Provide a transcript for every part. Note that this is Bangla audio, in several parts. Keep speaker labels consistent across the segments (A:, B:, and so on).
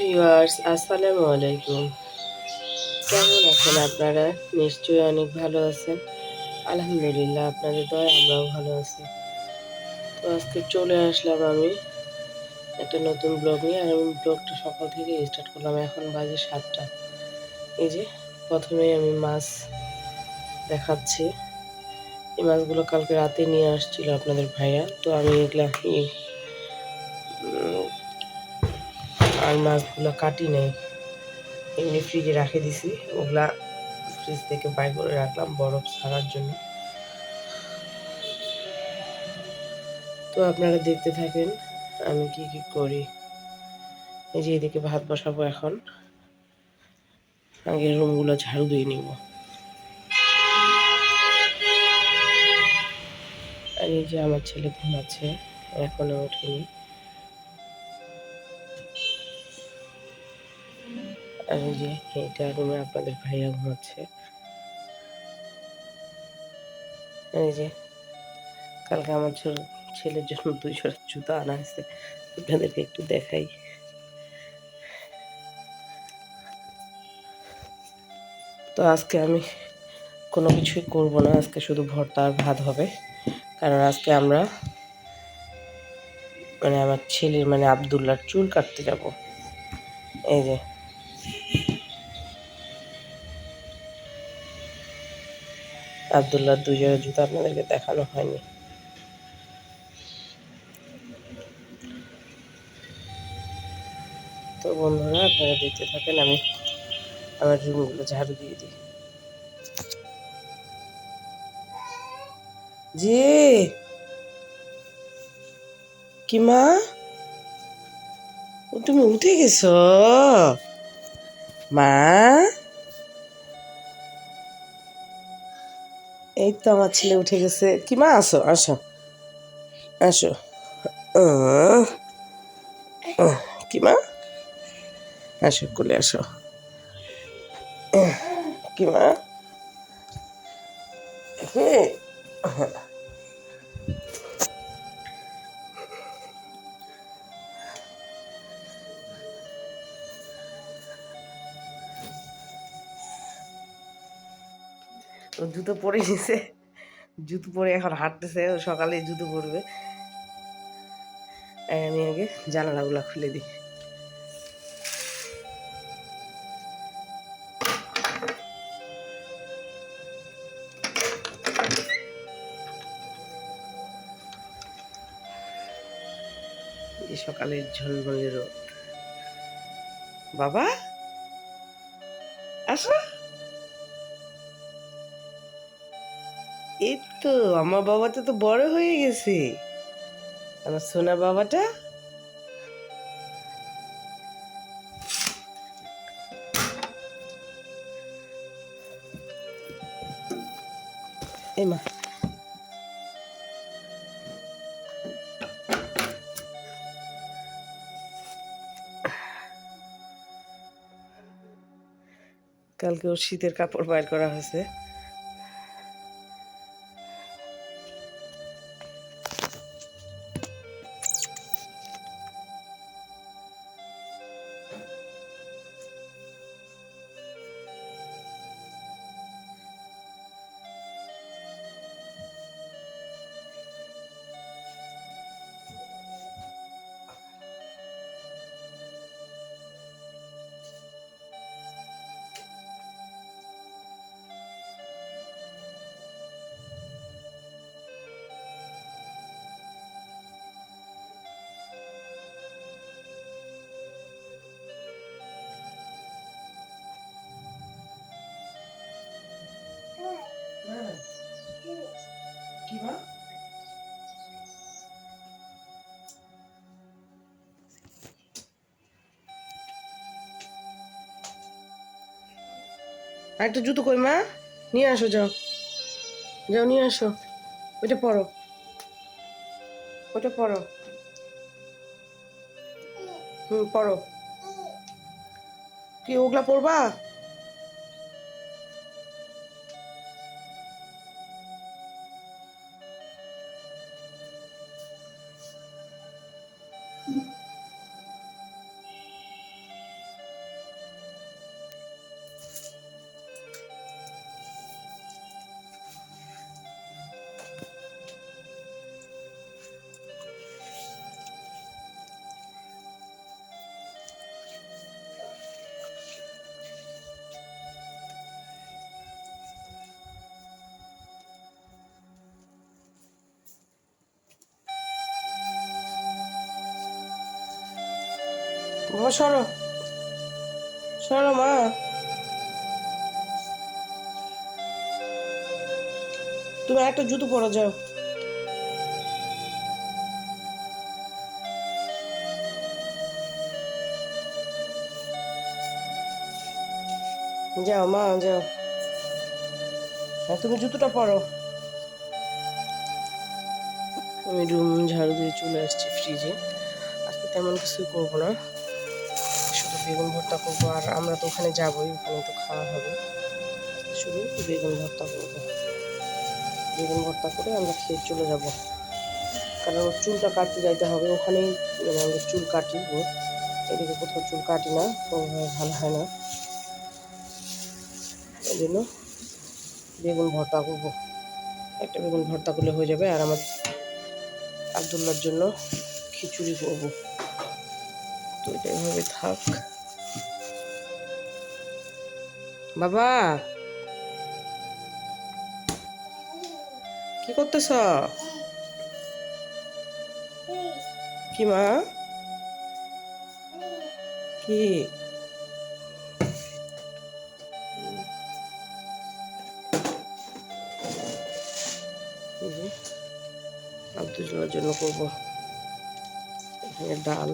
A: ভিউয়ার্স আসসালামু আলাইকুম। কেমন আছেন আপনারা? নিশ্চয়ই অনেক ভালো আছেন। আলহামদুলিল্লাহ, আপনাদের দয় আমরাও ভালো আছি। তো আজকে চলে আসলাম আমি একটা নতুন ব্লগ নিয়ে, আর আমি ব্লগটা সকাল থেকে স্টার্ট করলাম, এখন বাজে সাতটা। এই যে, প্রথমে আমি মাছ দেখাচ্ছি। এই মাছগুলো কালকে রাতে নিয়ে আসছিল আপনাদের ভাইয়া, তো আমি এগুলা আর মাছগুলো কাটি নেই। এমনি ফ্রিজে রাখে দিছি। ওগুলা ফ্রিজ থেকে বাইর করে রাখলাম বরফ ছাড়ার জন্য। তো আপনারা দেখতে থাকেন আমি কি কি করি। এই যে এদিকে ভাত বসাবো এখন। আগে রুমগুলো ঝাড়ু দিয়ে নিব। আর এই যে আমার ছেলে ঘুমাচ্ছে, এখনও ওঠেনি। আর এই যে এটা রুমে আপনাদের ভাইয়া ঘুমাচ্ছে। এই যে, কালকে আমার ছেলে- ছেলের জন্য দুই জোড়া জুতো আনা হয়েছে। আপনাদেরকে একটু দেখাই। তো আজকে আমি কোনো কিছুই করব না, আজকে শুধু ভর্তা আর ভাত হবে। কারণ আজকে আমরা মানে আমার ছেলের মানে আবদুল্লার চুল কাটতে যাব। এই যে আবদুল্লার দুই জোড়া জুতো আপনাদেরকে দেখানো হয়নি। তো বন্ধুরা, আপনারা দেখতে থাকেন, আমি আমার রুমগুলো ঝাড়ু দিয়ে দিই। জি, কি মা? তুমি উঠে গেছো? মা? এই তো আমার ছেলে উঠে গেছে। কি মা আসো। আসো। আসো কি মা? আসো, কোলে আসো। কি মা? ও জুতো পরে নিছে। জুতো পরে এখন হাঁটতেছে, ও সকালে জুতো পরবে। আমি আগে জানালাগুলো খুলে দিই। সকালের ঝলমলে রোদ। বাবা, আসো। এই তো আমার বাবাটা তো বড় হয়ে গেছে। আমার সোনা বাবাটা? মা। কালকে ওর শীতের কাপড় বাইর করা হয়েছে। একটা জুতো কই, মা? নিয়ে আসো, যাও। যাও, নিয়ে আসো। ওইটা পরো। ওইটা পরো। হুম, পরো। কি, ওগুলা পরবা? সরো। সরো, মা। তুমি একটা জুতো পরো, যাও। যাও, মা, যাও। হ্যাঁ তুমি জুতোটা পরো। আমি রুম ঝাড়ু দিয়ে চলে আসছি ফ্রিজে আজকে তেমন কিছুই করব না। বেগুন ভর্তা করব, আর আমরা তো ওখানে যাবোই, ওখানে তো খাওয়া হবে। শুধু বেগুন ভর্তা করব। বেগুন ভর্তা করে আমরা খেয়ে চলে যাব। কারণ চুলটা কাটতে যাইতে হবে, ওখানেই মানে আমরা চুল কাটি। এদিকে কোথাও চুল কাটি না ভালো হয় না। এই জন্য বেগুন ভর্তা করব। একটা বেগুন ভর্তা করলে হয়ে যাবে, আর আমার আবদুল্লার জন্য খিচুড়ি করব। তো এটা এভাবে থাক। বাবা। কি করতেছ? কি মা? কি? এই জন্য করব। ডাল।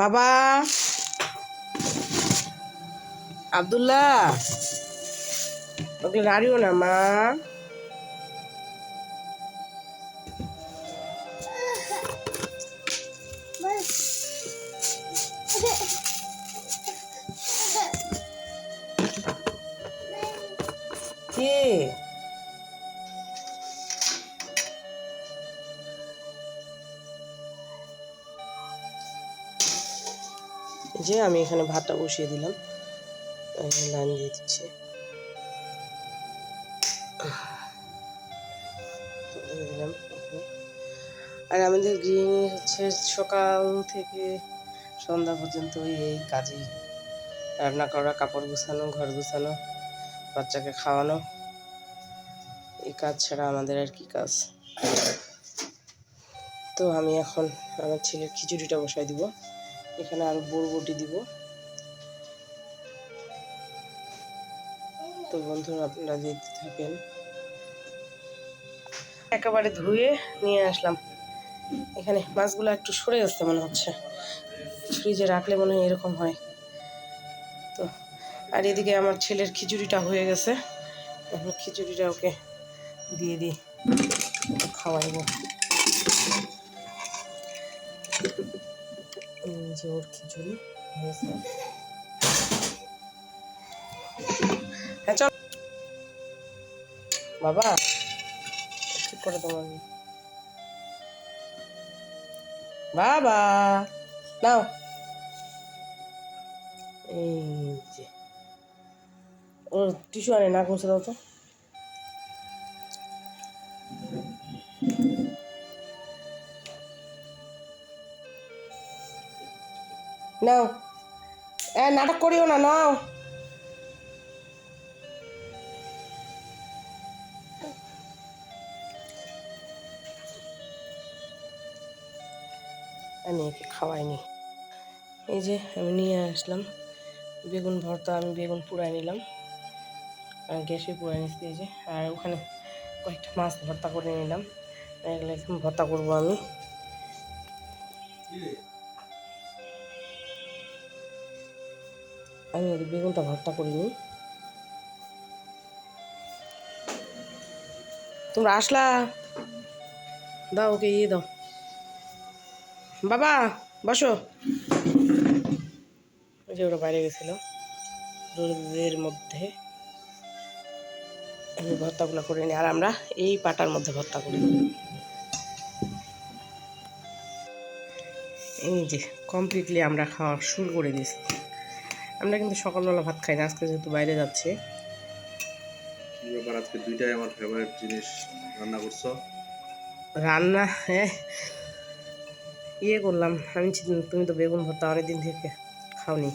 A: বাবা। আবদুল্লাহ ওকে গাড়িও না মা। যে আমি এখানে ভাতটা বসিয়ে দিলাম। লাইন দিয়ে দিচ্ছি। আর আমাদের গৃহিণী হচ্ছে সকাল থেকে সন্ধ্যা পর্যন্ত এই কাজেই। রান্না করা, কাপড় গুছানো, ঘর গুছানো, বাচ্চাকে খাওয়ানো। এই কাজ ছাড়া আমাদের আর কি কাজ। তো আমি এখন আমার ছেলের খিচুড়িটা বসাই দিব। এখানে আরও বরবটি দিব। তো বন্ধুরা আপনারা দেখতে থাকেন। একেবারে ধুয়ে নিয়ে আসলাম। এখানে মাছগুলো একটু সরে আসতে মনে হচ্ছে। ফ্রিজে রাখলে মনে হয় এরকম হয়। তো, আর এদিকে আমার ছেলের খিচুড়িটা হয়ে গেছে। খিচুড়িটা ওকে দিয়ে দিই। খাওয়াইব। যে ওর খিচুড়ি হয়েছে। হ্যাঁ চল। বাবা, ঠিক করে তোমার বাবা, নাও। এই যে। ওর টিস্যু আনে নাক মুছে দাও তো। নাও। এ, নাটক করিও না, নাও। আমি একে খাওয়াইনি। এই যে, আমি নিয়ে আসলাম। বেগুন ভর্তা, আমি বেগুন পুড়াই নিলাম। আর গ্যাসে পুড়াই নিচ্ছি এই যে। আর ওখানে কয়েকটা মাছ ভর্তা করে নিলাম। এগুলো ভর্তা করব আমি। আমি ওই বেগুনটা ভর্তা করিনি তোমরা আসলা? দাও ওকে ইয়ে দাও। বাবা, বসো। যে ওরা বাইরে গেছিল। রোদের মধ্যে আমি ভর্তাগুলো করে নিই, আর আমরা এই পাটার মধ্যে ভর্তা করি। এই যে কমপ্লিটলি আমরা খাওয়া শুরু করে দিয়েছি। আমরা কিন্তু সকালবেলা ভাত খাই না আজকে যেহেতু বাইরে যাচ্ছে।
B: কি ব্যাপার আজকে দুইটাই আমার ফেভারিট জিনিস রান্না করছ?
A: রান্না হ্যাঁ। ইয়ে করলাম আমি তুমি তো বেগুন ভর্তা অনেকদিন থেকে খাওনি।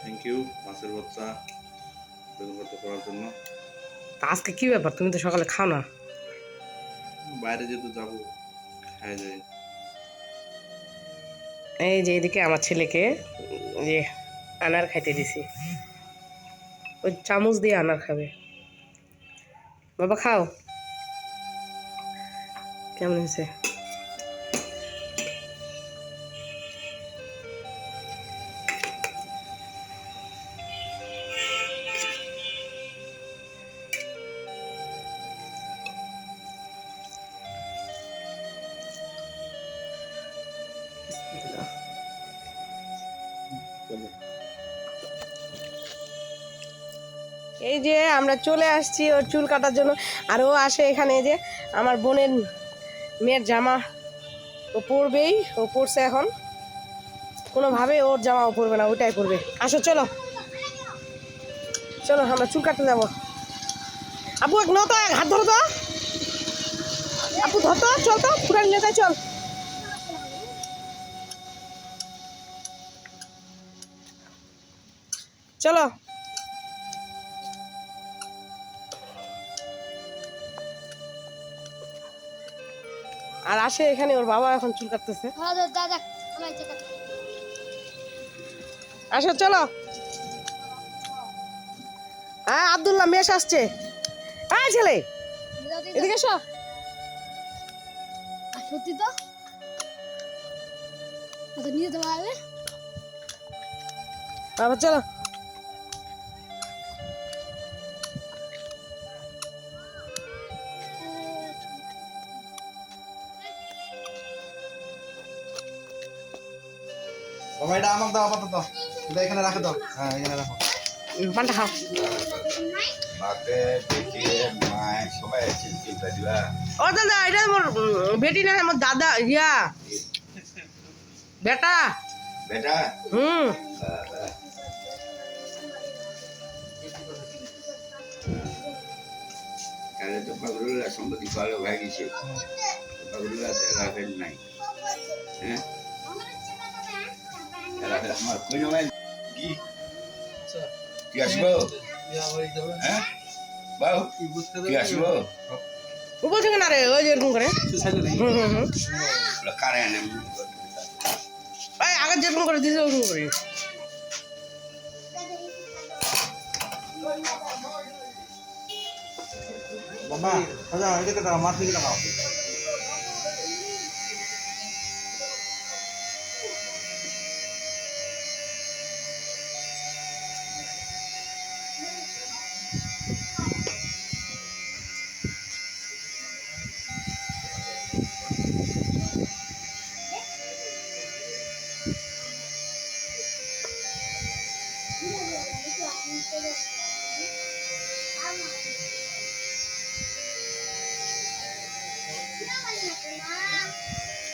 B: থ্যাংক ইউ মাছের ভর্তা বেগুন ভর্তা করার জন্য।
A: তা আজকে কি ব্যাপার? তুমি তো সকালে খাও না।
B: বাইরে যেহেতু যাব খাওয়া যায়
A: এই যে এদিকে আমার ছেলেকে যে আনার খাইতে দিছি। ওই চামচ দিয়ে আনার খাবে। বাবা, খাও। কেমন হয়েছে? এই যে আমরা চলে আসছি ওর চুল কাটার জন্য। আর ও আসে এখানে যে আমার বোনের মেয়ের জামা। ও পরবেই, ও পরছে এখন। কোনোভাবে ওর জামা ও পরবে না ওটাই পরবে। আসো, চলো। চলো, আমরা চুল কাটতে যাব। আপু এক নাও তো এক হাত ধরো তো। আপু ধরতো চল তো পুরান নেতায় চল। চলো। আর আসে এখানে ওর বাবা এখন চুল কাটতেছে।
C: হ্যাঁ
A: আসো চলো। হ্যাঁ আব্দুল্লাহ মেশ আসছে। হ্যাঁ ছেলে। এদিকে এসো।
C: সত্যি তো? নিয়ে পারবে
A: বাবা চলো।
D: এটা আমাকে দাও আপাতত। এটা এখানে রাখে দাও। হ্যাঁ এখানে রাখো।
A: পানটা খাও। ও দাদা এটা মোর উম, বেটি না মোর দাদা ইয়া। বেটা।
E: বেটা?
A: হুম।
E: কালে তো পাগরুল্লাহ সম্পত্তি ভালো হয়ে গেছে পাগরুল্লাহ রাখেন নাই। হ্যাঁ? কি আসব হ্যাঁ বাউ কি আসব
A: ও বলছে না রে ওই যে এরকম করে
E: কারে আনে
A: আগে যেরকম করে দিছে ওরকম করে
D: বাবা আচ্ছা এদিকে দাও, মাছ দিকে দাও।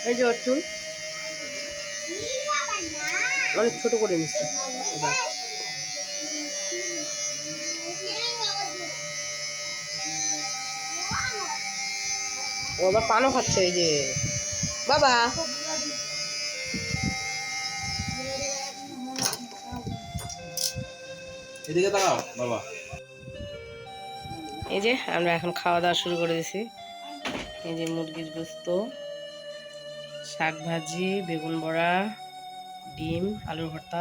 A: এই যে ওর চুল অনেক ছোট করে নিচ্ছে। এবার ও আবার পানও খাচ্ছে এই যে। বাবা।
D: এদিকে তাকাও বাবা।
A: এই যে আমরা এখন খাওয়া দাওয়া শুরু করে দিয়েছি এই যে মুরগির গোস্ত। শাক ভাজি, বেগুন বড়া, ডিম, আলুর ভর্তা।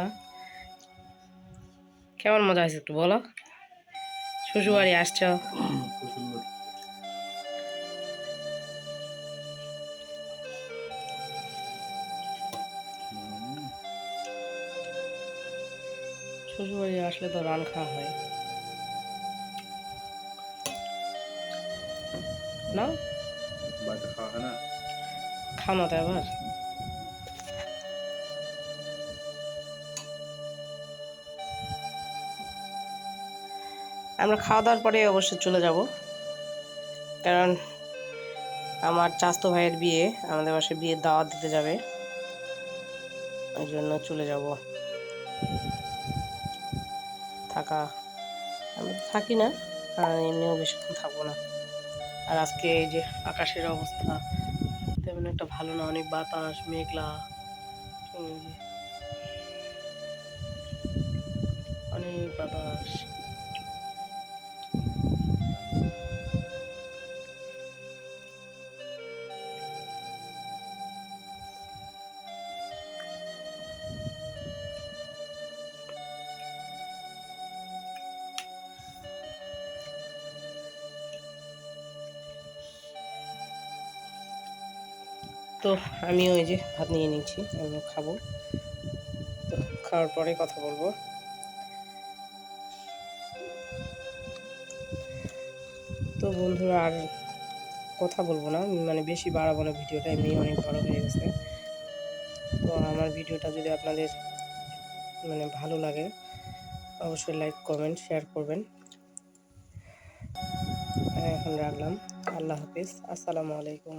A: কেমন মজা হয়েছে একটু বলো। শ্বশুরবাড়ি আসছ? শ্বশুরবাড়ি আসলে তো রান খাওয়া হয়। না?
B: বাড়িতে খাওয়া হয় না।
A: না আবার? আমরা খাওয়া দাওয়ার পরে অবশ্যই চলে যাব। কারণ আমার চাস্তো ভাইয়ের বিয়ে, আমাদের বাসায় বিয়ের দাওয়াত দিতে যাবে। ওই জন্য চলে যাব। থাকা, আমি থাকি না, আর এমনিও বেশিক্ষণ থাকব না। আর আজকে এই যে আকাশের অবস্থা একটা ভালো না অনেক বাতাস মেঘলা। অনেক বাতাস। তো আমি ওই যে ভাত নিয়ে নিচ্ছি, আমিও খাব। তো খাওয়ার পরে কথা বলব। তো বন্ধুরা, আর কথা বলব না। মানে বেশি বাড়াবো না, ভিডিওটা এমনি অনেক বড় হয়ে গেছে। তো আমার ভিডিওটা যদি আপনাদের মানে ভালো লাগে, অবশ্যই লাইক, কমেন্ট, শেয়ার করবেন। এখন রাখলাম। আল্লাহ হাফিজ। আসসালামু আলাইকুম।